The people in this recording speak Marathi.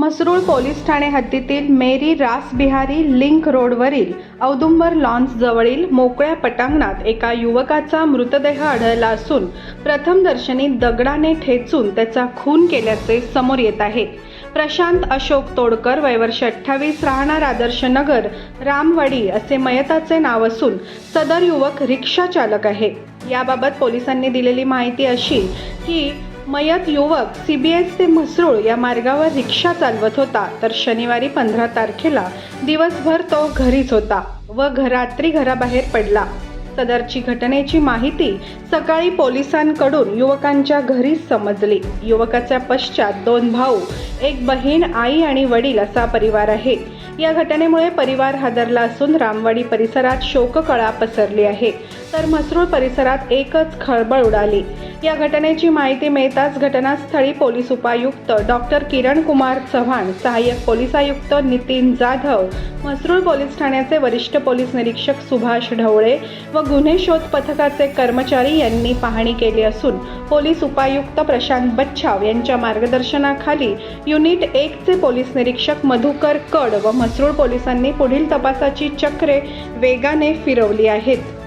मसरूळ पोलीस ठाणे हद्दीतील मेरी रासबिहारी लिंक रोडवरील औदुंबर लॉन्स जवळील मोकळ्या पटांगणात एका युवकाचा मृतदेह आढळला असून प्रथमदर्शनी दगडाने ठेचून त्याचा खून केल्याचे समोर येत आहे. प्रशांत अशोक तोडकर वयवर्ष अठ्ठावीस राहणार आदर्श नगर रामवाडी असे मयताचे नाव असून सदर युवक रिक्षा चालक आहे. याबाबत पोलिसांनी दिलेली माहिती अशी की मयत युवक सी बी एस ते म्हसरूळ या मार्गावर रिक्षा चालवत होता. तर शनिवारी पंधरा तारखेला दिवसभर तो घरीच होता व घरात्री घराबाहेर पडला. सदरची घटनेची माहिती सकाळी पोलिसांकडून युवकांच्या घरी समजली. युवकाच्या पश्चात दोन भाऊ एक बहीण आई आणि वडील असा परिवार आहे. या घटनेमुळे परिवार हादरला असून रामवाडी परिसरात शोककळा पसरली आहे. तर म्हसरूळ परिसरात एकच खळबळ उडाली. या घटनेची माहिती मिळताच घटनास्थळी पोलीस उपायुक्त डॉक्टर किरण कुमार चव्हाण सहाय्यक पोलीस आयुक्त नितीन जाधव म्हसरूळ पोलीस ठाण्याचे वरिष्ठ पोलीस निरीक्षक सुभाष ढवळे व गुन्हे शोध पथकाचे कर्मचारी यांनी पाहणी केली असून पोलीस उपायुक्त प्रशांत बच्छाव यांच्या मार्गदर्शनाखाली युनिट एकचे पोलीस निरीक्षक मधुकर कड व म्हसरूळ पोलिसांनी पुढील तपासाची चक्रे वेगाने फिरवली आहेत.